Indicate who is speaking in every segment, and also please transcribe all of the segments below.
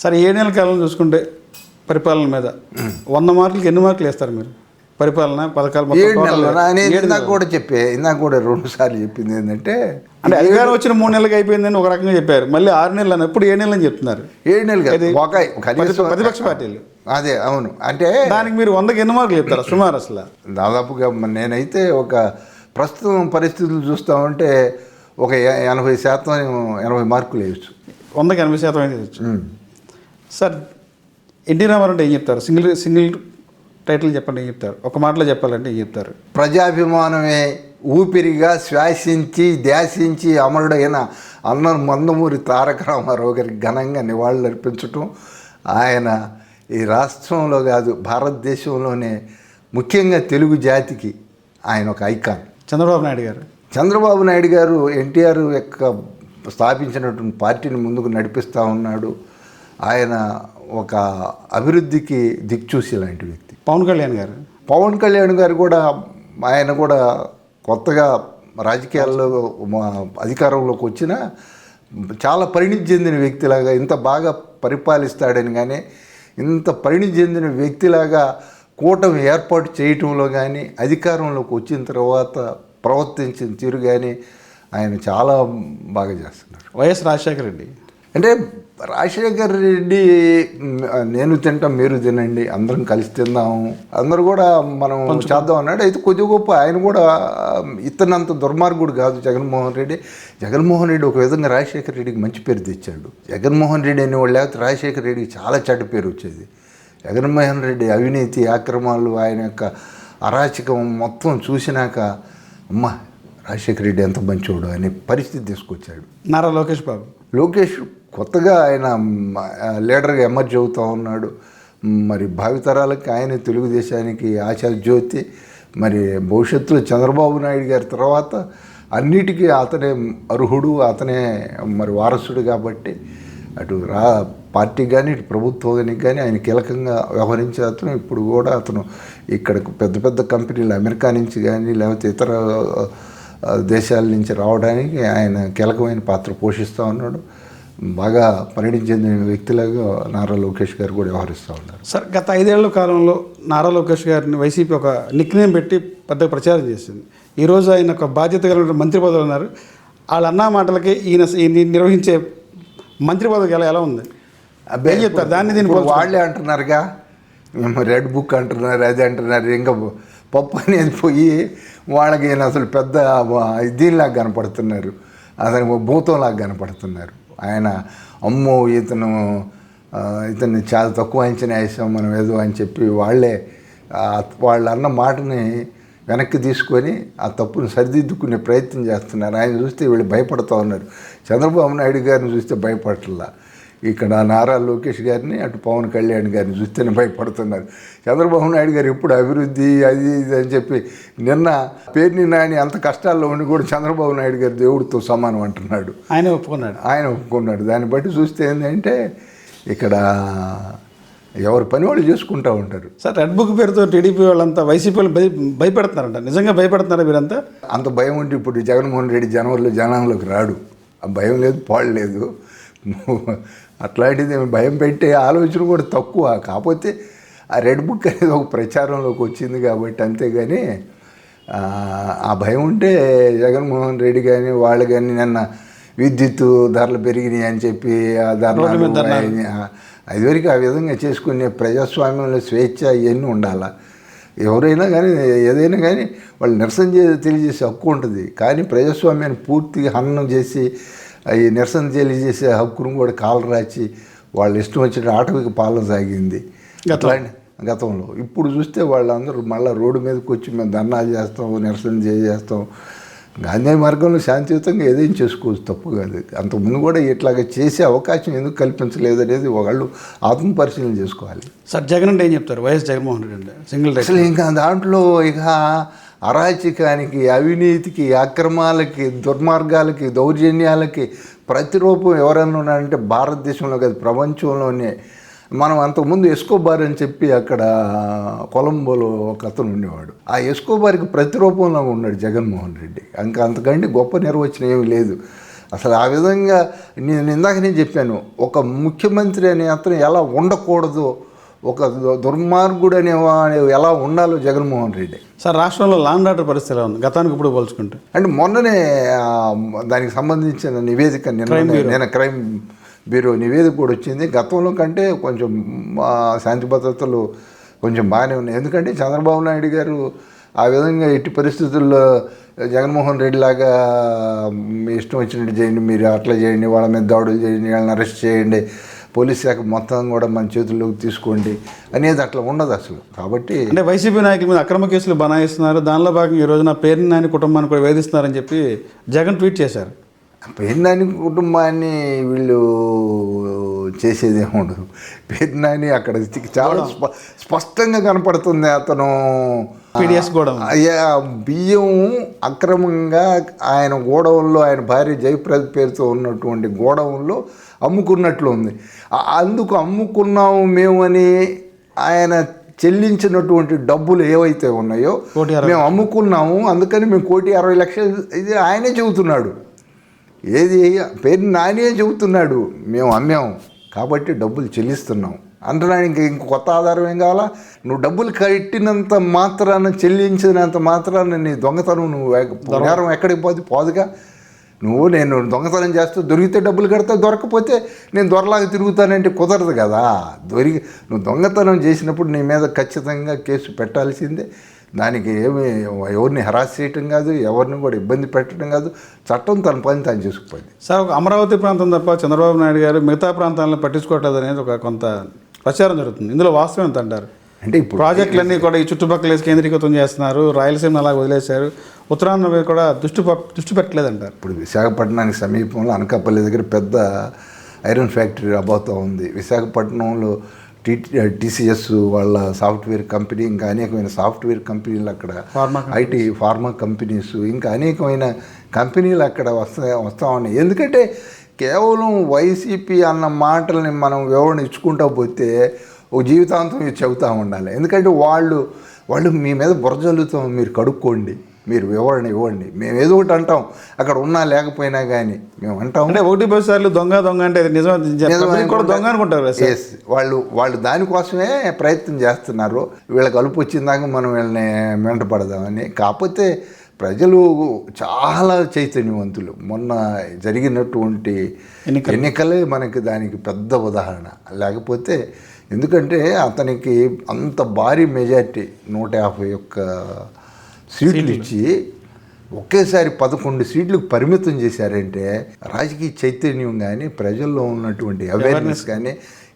Speaker 1: సరే ఏడు నెలల కాలం చూసుకుంటే పరిపాలన మీద? వంద మార్కులకి ఎన్ని మార్కులు వేస్తారు మీరు? పరిపాలన పథకాలు
Speaker 2: ఏడు నెలలు. ఇందాక. కూడా చెప్పే ఇందాక కూడా రెండు సార్లు చెప్పింది ఏంటంటే
Speaker 1: అంటే అధికారం వచ్చిన మూడు నెలలకి అయిపోయిందని ఒక రకంగా చెప్పారు. మళ్ళీ ఆరు నెలలు అని ఎప్పుడు ఏడు నెలలు అని చెప్తున్నారు.
Speaker 2: ఏడు నెలలు ఒక
Speaker 1: ప్రతిపక్ష పార్టీలు.
Speaker 2: అదే అవును. అంటే
Speaker 1: దానికి మీరు వందకి ఎన్ని మార్కులు చెప్తారు? సుమారు అసలు.
Speaker 2: దాదాపుగా నేనైతే ఒక ప్రస్తుతం పరిస్థితులు చూస్తా ఉంటే ఒక ఎనభై శాతం ఎనభై మార్కులు వేయచ్చు.
Speaker 1: వందకి ఎనభై శాతం అయితే సార్ ఎన్టీ రామారావు అంటే ఏం చెప్తారు? సింగిల్ సింగిల్ టైటిల్ చెప్పండి ఏం చెప్తారు? ఒక మాటలో చెప్పాలంటే ఏం చెప్తారు?
Speaker 2: ప్రజాభిమానమే ఊపిరిగా శ్వాసించి ధ్యాసించి అమరుడైన అన్న మందమూరి తారక రామారావు గారికి ఘనంగా నివాళులర్పించటం ఆయన ఈ రాష్ట్రంలో కాదు భారతదేశంలోనే ముఖ్యంగా తెలుగు జాతికి ఆయన ఒక ఐకాన్.
Speaker 1: చంద్రబాబు నాయుడు గారు?
Speaker 2: చంద్రబాబు నాయుడు గారు ఎన్టీఆర్ యొక్క స్థాపించినటువంటి పార్టీని ముందుకు నడిపిస్తూ ఉన్నాడు. ఆయన ఒక అభివృద్ధికి దిక్చూసి లాంటి వ్యక్తి.
Speaker 1: పవన్ కళ్యాణ్ గారు?
Speaker 2: పవన్ కళ్యాణ్ గారు కూడా ఆయన కూడా కొత్తగా రాజకీయాల్లో అధికారంలోకి వచ్చిన చాలా పరిణితి చెందిన వ్యక్తిలాగా ఇంత బాగా పరిపాలిస్తాడని కానీ ఇంత పరిణితి చెందిన వ్యక్తిలాగా కూటమి ఏర్పాటు చేయటంలో కానీ అధికారంలోకి వచ్చిన తర్వాత ప్రవర్తించిన తీరు కానీ ఆయన చాలా బాగా చేస్తున్నారు.
Speaker 1: వైఎస్ రాజశేఖర రెడ్డి?
Speaker 2: అంటే రాజశేఖర్ రెడ్డి నేను తింటాం మీరు తినండి అందరం కలిసి తిందాము. అందరూ కూడా మనం చేద్దాం అన్నాడు. అయితే కొద్ది గొప్ప ఆయన కూడా ఇతనంత దుర్మార్గుడు కాదు జగన్మోహన్ రెడ్డి. జగన్మోహన్ రెడ్డి ఒక విధంగా రాజశేఖర్ రెడ్డికి మంచి పేరు తెచ్చాడు. జగన్మోహన్ రెడ్డి అనేవాళ్ళు లేకపోతే రాజశేఖర్ రెడ్డికి చాలా చెడ్డ పేరు వచ్చేది. జగన్మోహన్ రెడ్డి అవినీతి ఆక్రమాలు ఆయన యొక్క అరాచకం మొత్తం చూసినాక అమ్మ రాజశేఖర్ రెడ్డి ఎంత మంచోడు అనే పరిస్థితి తీసుకొచ్చాడు.
Speaker 1: నారా లోకేష్ బాబు.
Speaker 2: లోకేష్ కొత్తగా ఆయన లీడర్గా ఎమర్జ్ అవుతూ ఉన్నాడు. మరి భావితరాలకి ఆయన తెలుగుదేశానికి ఆశా జ్యోతి మరి భవిష్యత్తులో చంద్రబాబు నాయుడు గారి తర్వాత అన్నిటికీ అతనే అర్హుడు అతనే మరి వారసుడు కాబట్టి అటు రా పార్టీకి కానీ ఇటు ప్రభుత్వానికి కానీ ఆయన కీలకంగా వ్యవహరించే అతను ఇప్పుడు కూడా అతను ఇక్కడ పెద్ద పెద్ద కంపెనీలు అమెరికా నుంచి కానీ లేకపోతే ఇతర దేశాల నుంచి రావడానికి ఆయన కీలకమైన పాత్ర పోషిస్తూ ఉన్నాడు. బాగా పరిణితి చెందిన వ్యక్తిలాగా నారా లోకేష్ గారు కూడా వ్యవహరిస్తూ ఉన్నారు.
Speaker 1: సార్ గత ఐదేళ్ళ కాలంలో నారా లోకేష్ గారిని వైసీపీ ఒక నిక్ నేమ్ పెట్టి పెద్ద ప్రచారం చేసింది. ఈరోజు ఆయన ఒక బాధ్యత కలిగిన మంత్రి పదవి ఉన్నారు. వాళ్ళ అన్న మాటలకి ఈయన నిర్వహించే మంత్రి పదవికి ఎలా ఎలా ఉంది?
Speaker 2: అబ్బే,
Speaker 1: ఏం చెప్తారు? దాన్ని దీన్ని?
Speaker 2: వాళ్ళే అంటున్నారుగా. మేము రెడ్ బుక్ అంటున్నారు అది అంటున్నారు ఇంకా పప్పు అనేది పోయి వాళ్ళకి అసలు పెద్ద దీనిలాగా కనపడుతున్నారు. అతను భూతంలాగా కనపడుతున్నారు. ఆయన అమ్మో ఇతను ఇతన్ని చాలా తక్కువ అంచనా వేసాం మనం ఏదో అని చెప్పి వాళ్ళే వాళ్ళు అన్న మాటని వెనక్కి తీసుకొని ఆ తప్పును సరిదిద్దుకునే ప్రయత్నం చేస్తున్నారు. ఆయన చూస్తే వీళ్ళు భయపడుతూ ఉన్నారు. చంద్రబాబు నాయుడు గారిని చూస్తే భయపడట్లా. ఇక్కడ నారా లోకేష్ గారిని అటు పవన్ కళ్యాణ్ గారిని చూస్తేనే భయపడుతున్నారు. చంద్రబాబు నాయుడు గారు ఎప్పుడు అభివృద్ధి అది ఇది అని చెప్పి నిన్న పేరుని నాని అంత కష్టాల్లో ఉండి కూడా చంద్రబాబు నాయుడు గారు దేవుడితో సమానం అంటున్నాడు.
Speaker 1: ఆయనే ఒప్పుకున్నాడు.
Speaker 2: ఆయన ఒప్పుకున్నాడు. దాన్ని బట్టి చూస్తే ఏంటంటే ఇక్కడ ఎవరి పని వాళ్ళు చేసుకుంటూ ఉంటారు.
Speaker 1: సార్ రెడ్ బుక్ పేరుతో టీడీపీ వాళ్ళంతా వైసీపీ వాళ్ళు భయ భయపెడుతున్నారంట. నిజంగా భయపెడుతున్నారా మీరంతా?
Speaker 2: అంత భయం ఉంటే ఇప్పుడు జగన్మోహన్ రెడ్డి జనవరిలో జనంలోకి రాడు. ఆ భయం లేదు పాడు లేదు. అట్లాంటిది భయం పెట్టే ఆలోచన కూడా తక్కువ. కాకపోతే ఆ రెడ్ బుక్ అనేది ఒక ప్రచారంలోకి వచ్చింది కాబట్టి అంతేగాని ఆ, భయం ఉంటే జగన్మోహన్ రెడ్డి కానీ వాళ్ళు కానీ నిన్న విద్యుత్ ధరలు పెరిగినాయి అని చెప్పి ఆ ధరలు. అదివరకు ఆ విధంగా చేసుకునే ప్రజాస్వామ్యంలో స్వేచ్ఛ ఇవన్నీ ఉండాలా. ఎవరైనా కానీ ఏదైనా కానీ వాళ్ళు నిరసన చే తెలియజేసే హక్కు ఉంటుంది. కానీ ప్రజాస్వామ్యాన్ని పూర్తిగా హననం చేసి ఈ నిరసన తెలియజేసే హక్కును కూడా కాలు రాచి వాళ్ళు ఇష్టం వచ్చిన ఆటవిక పాలన సాగింది. అట్లాంటి గతంలో. ఇప్పుడు చూస్తే వాళ్ళందరూ మళ్ళీ రోడ్డు మీదకి వచ్చి మేము ధర్నాలు చేస్తాం నిరసన చేస్తాం గాంధీ మార్గంలో శాంతియుతంగా ఏదైనా చేసుకోవచ్చు తప్పు కాదు. అంతకుముందు కూడా ఇట్లాగ చేసే అవకాశం ఎందుకు కల్పించలేదు అనేది ఒకళ్ళు ఆత్మపరిశీలన చేసుకోవాలి.
Speaker 1: సార్ జగన్ అంటే ఏం చెప్తారు? వైఎస్ జగన్మోహన్ రెడ్డి అంటే సింగిల్
Speaker 2: అసలు ఇంకా దాంట్లో ఇక అరాచకానికి అవినీతికి అక్రమాలకి దుర్మార్గాలకి దౌర్జన్యాలకి ప్రతిరూపం ఎవరైనా ఉన్నారంటే భారతదేశంలో కాదు ప్రపంచంలోనే. మనం అంతకుముందు ఎస్కోబార్ అని చెప్పి అక్కడ కొలంబోలో ఒక అతను ఉండేవాడు. ఆ ఎస్కోబార్కి ప్రతిరూపంలో ఉన్నాడు జగన్మోహన్ రెడ్డి. ఇంకా అంతకంటే గొప్ప నిర్వచనం ఏమీ లేదు. అసలు ఆ విధంగా నేను ఇందాక నేను చెప్పాను ఒక ముఖ్యమంత్రి అనే అతను ఎలా ఉండకూడదు ఒక దుర్మార్గుడు అనేవాడు ఎలా ఉండాలో జగన్మోహన్ రెడ్డి.
Speaker 1: సార్ రాష్ట్రంలో లాండ్ ఆర్డర్ పరిస్థితి ఎలా ఉంది? గతానికి ఇప్పుడు పోల్చుకుంటే.
Speaker 2: అంటే మొన్ననే దానికి సంబంధించిన నివేదిక నిన్న నేను క్రైమ్ బ్యూరో నివేదిక కూడా వచ్చింది. గతంలో కంటే కొంచెం శాంతి భద్రతలు కొంచెం బాగానే ఉన్నాయి. ఎందుకంటే చంద్రబాబు నాయుడు గారు ఆ విధంగా ఎట్టి పరిస్థితుల్లో జగన్మోహన్ రెడ్డి లాగా మీ ఇష్టం వచ్చినట్టు చేయండి మీరు అట్లా చేయండి వాళ్ళ మీద దాడులు చేయండి వాళ్ళని అరెస్ట్ చేయండి పోలీస్ శాఖ మొత్తం కూడా మన చేతుల్లోకి తీసుకోండి అనేది అట్లా ఉండదు అసలు. కాబట్టి
Speaker 1: అంటే వైసీపీ నాయకుల మీద అక్రమ కేసులు బనాయిస్తున్నారు. దానిలో భాగంగా ఈ రోజున పేరు నాని కుటుంబాన్ని కూడా వేధిస్తున్నారని చెప్పి జగన్ ట్వీట్ చేశారు.
Speaker 2: పేర్నాని కుటుంబాన్ని వీళ్ళు చేసేది ఏముండదు పేర్నాని అక్కడ చాలా స్ప- స్పష్టంగా కనపడుతుంది అతను.
Speaker 1: పీడిఎస్.
Speaker 2: అయ్యా బియ్యం అక్రమంగా ఆయన గోడౌన్లో ఆయన భార్య జయప్రద పేరుతో ఉన్నటువంటి గోడౌన్లో అమ్ముకున్నట్లు ఉంది అందుకు అమ్ముకున్నాము మేము అని ఆయన చెల్లించినటువంటి డబ్బులు ఏవైతే ఉన్నాయో మేము అమ్ముకున్నాము. అందుకని మేము కోటి అరవై లక్షలు ఇది ఆయనే చెబుతున్నాడు. ఏది పేరు నానే చెబుతున్నాడు. మేము అమ్మాము. కాబట్టి డబ్బులు చెల్లిస్తున్నాం. అంటడానికి ఇంక కొత్త ఆధారం ఏం కావాలా? నువ్వు డబ్బులు కట్టినంత మాత్రాన చెల్లించినంత మాత్రాన నీ దొంగతనం నువ్వు నేరం ఎక్కడికి పోదు పోదుగా? నువ్వు నేను దొంగతనం చేస్తూ దొరికితే డబ్బులు కడితే దొరకపోతే నేను దొరలాగా తిరుగుతానంటే కుదరదు కదా. దొరికి నువ్వు దొంగతనం చేసినప్పుడు నీ మీద ఖచ్చితంగా కేసు పెట్టాల్సిందే. దానికి ఏమి ఎవరిని హరాస్ చేయటం కాదు ఎవరిని కూడా ఇబ్బంది పెట్టడం కాదు. చట్టం తన పని తాను చేసుకుపోయింది.
Speaker 1: సార్ ఒక అమరావతి ప్రాంతం తప్ప చంద్రబాబు నాయుడు గారు మిగతా ప్రాంతాలను పట్టించుకోవట్లేదు అనేది ఒక కొంత ప్రచారం జరుగుతుంది. ఇందులో వాస్తవం ఎంత అంటారు
Speaker 2: అంటే ఇప్పుడు
Speaker 1: ప్రాజెక్టులన్నీ కూడా ఈ చుట్టుపక్కల కేంద్రీకృతం చేస్తున్నారు. రాయలసీమ అలా వదిలేశారు. ఉత్తరాంధ్ర మీద కూడా దృష్టి దృష్టి పెట్టలేదంటారు.
Speaker 2: ఇప్పుడు విశాఖపట్నానికి సమీపంలో అనకాపల్లి దగ్గర పెద్ద ఐరన్ ఫ్యాక్టరీ రాబోతూ ఉంది. విశాఖపట్నంలో టీ టీసీఎస్ వాళ్ళ సాఫ్ట్వేర్ కంపెనీ ఇంకా అనేకమైన సాఫ్ట్వేర్ కంపెనీలు అక్కడ
Speaker 1: ఫార్మా
Speaker 2: ఐటీ ఫార్మా కంపెనీస్ ఇంకా అనేకమైన కంపెనీలు అక్కడ వస్తా వస్తూ ఉన్నాయి. ఎందుకంటే కేవలం వైసీపీ అన్న మాటల్ని మనం వివరణ ఇచ్చుకుంటా పోతే ఒక జీవితాంతం చెబుతూ ఉండాలి. ఎందుకంటే వాళ్ళు వాళ్ళు మీ మీద బురజల్లుతాం మీరు కడుక్కోండి. మీరు వివరణ ఇవ్వండి. మేము ఏదో ఒకటి అంటాం. అక్కడ ఉన్నా లేకపోయినా కానీ మేము అంటాం.
Speaker 1: అంటే ఒకటి పది సార్లు దొంగ దొంగ అంటే నిజం కూడా దొంగ అనుకుంటారు.
Speaker 2: వాళ్ళు వాళ్ళు దానికోసమే ప్రయత్నం చేస్తున్నారు. వీళ్ళకి కలుపు వచ్చిందాక మనం వీళ్ళని మెంటపడదామని కాకపోతే ప్రజలు చాలా చైతన్యవంతులు. మొన్న జరిగినటువంటి
Speaker 1: ఎన్నికలు.
Speaker 2: ఎన్నికలే మనకి దానికి పెద్ద ఉదాహరణ. లేకపోతే ఎందుకంటే అతనికి అంత భారీ మెజార్టీ నూట యాభై ఒక్క సీట్లు ఇచ్చి ఒకేసారి పదకొండు సీట్లకు పరిమితం చేశారంటే రాజకీయ చైతన్యం కానీ ప్రజల్లో ఉన్నటువంటి అవేర్నెస్ కానీ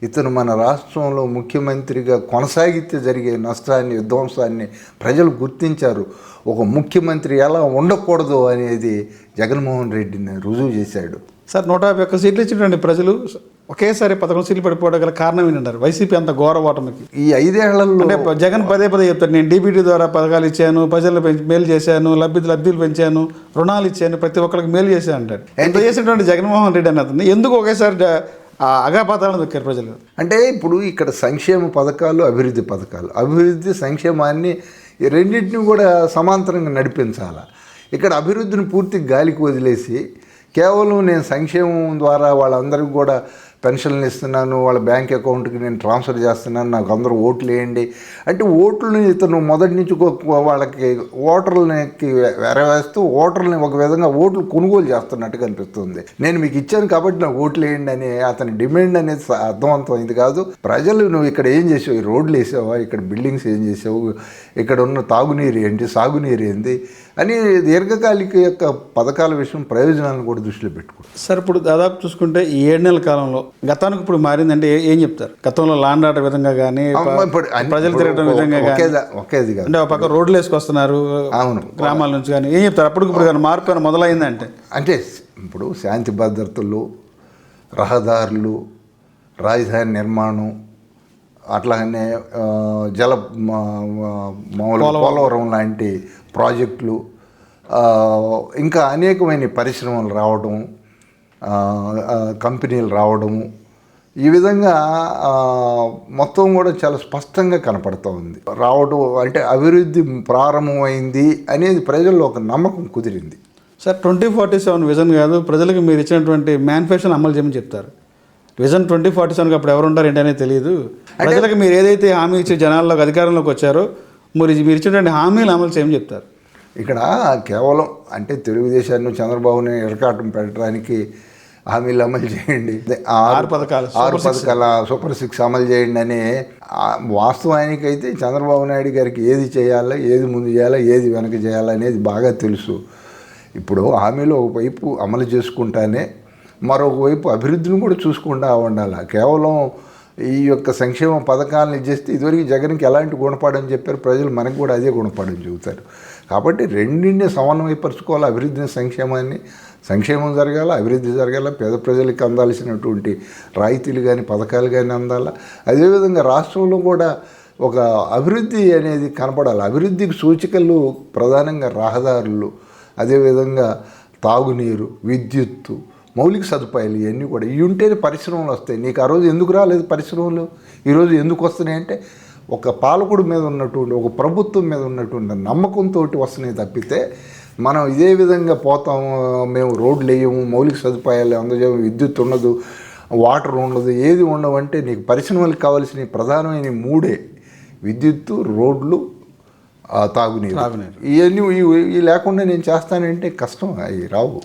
Speaker 2: ఇతను మన రాష్ట్రంలో ముఖ్యమంత్రిగా కొనసాగితే జరిగే నష్టాన్ని విధ్వంసాన్ని ప్రజలు గుర్తించారు. ఒక ముఖ్యమంత్రి ఎలా ఉండకూడదు అనేది జగన్మోహన్ రెడ్డిని రుజువు చేశాడు.
Speaker 1: సార్ నూట యాభై ఒక్క సీట్లు ఇచ్చినటువంటి ప్రజలు. ఒకేసారి పదకొండు సీట్లు పడిపోవడం గల కారణం ఏంటంటారు? వైసీపీ అంత ఘోర ఓటమికి.
Speaker 2: ఈ ఐదేళ్ళలో
Speaker 1: అంటే జగన్ పదే పదే చెప్తాడు నేను డీబీటీ ద్వారా పథకాలు ఇచ్చాను ప్రజలు పెంచి మేలు చేశాను లబ్ధి లబ్ధులు పెంచాను రుణాలు ఇచ్చాను ప్రతి ఒక్కరికి మేలు చేశాను అంటాడు. ఎంత చేసినటువంటి జగన్మోహన్ రెడ్డి అని అతను ఎందుకు ఒకేసారి అగాపాతాలను దొక్కారు ప్రజలు?
Speaker 2: అంటే ఇప్పుడు ఇక్కడ సంక్షేమ పథకాలు అభివృద్ధి పథకాలు. అభివృద్ధి సంక్షేమాన్ని రెండింటిని కూడా సమాంతరంగా నడిపించాలి? ఇక్కడ అభివృద్ధిని పూర్తి గాలికి వదిలేసి కేవలం నేను సంక్షేమం ద్వారా వాళ్ళందరికీ కూడా పెన్షన్లు ఇస్తున్నాను వాళ్ళ బ్యాంక్ అకౌంట్కి నేను ట్రాన్స్ఫర్ చేస్తున్నాను నాకు అందరూ ఓట్లు వేయండి. అంటే ఓట్లని ఇతను మొదటి నుంచి వాళ్ళకి ఓటర్లకి వెరవేస్తూ ఓటర్లని ఒక విధంగా ఓట్లు కొనుగోలు చేస్తున్నట్టు కనిపిస్తుంది. నేను మీకు ఇచ్చాను కాబట్టి నాకు ఓట్లు వేయండి అని అతని డిమాండ్ అనేది అర్థవంతమైంది కాదు. ప్రజలు నువ్వు ఇక్కడ ఏం చేసావు? ఈ రోడ్లు వేసావా? ఇక్కడ బిల్డింగ్స్ ఏం చేసావు? ఇక్కడ ఉన్న తాగునీరు ఏంటి? సాగునీరు ఏంటి అని దీర్ఘకాలిక యొక్క పథకాల విషయం ప్రయోజనాలను కూడా దృష్టిలో పెట్టుకో.
Speaker 1: సార్ ఇప్పుడు దాదాపు చూసుకుంటే ఈ ఏడు నెలల కాలంలో గతానికి ఇప్పుడు మారిందంటే ఏ- ఏం చెప్తారు? గతంలో లాండ్ ఆర్డర్ విధంగా కానీ ప్రజలు తిరగడం విధంగా కానీ
Speaker 2: ఒకేదా- ఒకేది కాదు.
Speaker 1: అంటే ఒక పక్క రోడ్లు వేసుకొస్తున్నారు
Speaker 2: అవును.
Speaker 1: గ్రామాల నుంచి కానీ ఏం చెప్తారు? అప్పటికి ఇప్పుడు కానీ మార్పు ఏమైనా మొదలైందంటే?
Speaker 2: అంటే ఇప్పుడు శాంతి భద్రతలు రహదారులు రాజధాని నిర్మాణం అట్లాగనే జల మామూలు పోలవరం. లాంటి ప్రాజెక్టులు ఇంకా అనేకమైన పరిశ్రమలు రావడం కంపెనీలు రావడము. ఈ విధంగా మొత్తం కూడా చాలా స్పష్టంగా కనపడుతూ ఉంది. రావడం అంటే అభివృద్ధి ప్రారంభమైంది అనేది ప్రజల్లో ఒక నమ్మకం కుదిరింది.
Speaker 1: Sir twenty forty seven vision కాదు ప్రజలకు మీరు ఇచ్చినటువంటి మేనిఫెస్టోని అమలు చేయమని చెప్తారు. విజన్ ట్వంటీ ఫార్టీ సెవెన్కి అప్పుడు ఎవరు ఉంటారు ఏంటనేది తెలియదు ప్రజలకు మీరు ఏదైతే హామీ ఇచ్చి జనాల్లోకి అధికారంలోకి వచ్చారో మరి మీరు ఇచ్చినటువంటి హామీలు అమలు చేయమని చెప్తారు.
Speaker 2: ఇక్కడ కేవలం అంటే తెలుగుదేశాన్ని చంద్రబాబుని ఎరకాటం పెట్టడానికి హామీలు అమలు చేయండి. ఆ
Speaker 1: ఆరు పథకాలు,
Speaker 2: ఆరు. పథకాల సూపర్ సిక్స్ అమలు చేయండి అని వాస్తవానికైతే చంద్రబాబు నాయుడు గారికి ఏది చేయాలో ఏది ముందు చేయాలో ఏది వెనక చేయాలో అనేది బాగా తెలుసు. ఇప్పుడు హామీలు ఒకవైపు అమలు చేసుకుంటానే మరొక వైపు అభివృద్ధిని కూడా చూసుకుంటా ఉండాలి. కేవలం ఈ యొక్క సంక్షేమ పథకాలను చేస్తే ఇదివరకు జగన్కి ఎలాంటి గుణపాఠం చెప్పారు ప్రజలు మనకు కూడా అదే గుణపాఠం చెబుతారు. కాబట్టి రెండింటిని సమన్వయపరచుకోవాలి అభివృద్ధిని సంక్షేమాన్ని. సంక్షేమం జరగాల అభివృద్ధి జరగాల పేద ప్రజలకు అందాల్సినటువంటి రాయితీలు కానీ పథకాలు కానీ అందాలా? అదేవిధంగా రాష్ట్రంలో కూడా ఒక అభివృద్ధి అనేది కనపడాలి. అభివృద్ధికి సూచికలు ప్రధానంగా రహదారులు అదేవిధంగా తాగునీరు విద్యుత్తు మౌలిక సదుపాయాలు ఇవన్నీ కూడా. ఇవి ఉంటేనే పరిశ్రమలు వస్తాయి. నీకు ఆ రోజు ఎందుకు రాలేదు పరిశ్రమలు? ఈరోజు ఎందుకు వస్తున్నాయి అంటే ఒక పాలకుడు మీద ఉన్నటువంటి ఒక ప్రభుత్వం మీద ఉన్నటువంటి నమ్మకంతో వస్తున్నాయి తప్పితే మనం ఇదే విధంగా పోతాము మేము రోడ్లు వేయము మౌలిక సదుపాయాలు అందజేయము విద్యుత్ ఉండదు వాటర్ ఉండదు ఏది ఉండవంటే నీకు పరిశ్రమలకు కావాల్సిన ప్రధానమైన మూడే. విద్యుత్తు రోడ్లు
Speaker 1: తాగునీరు.
Speaker 2: ఇవన్నీ ఇవి ఇవి లేకుండా నేను చేస్తానంటే కష్టం అవి రావు.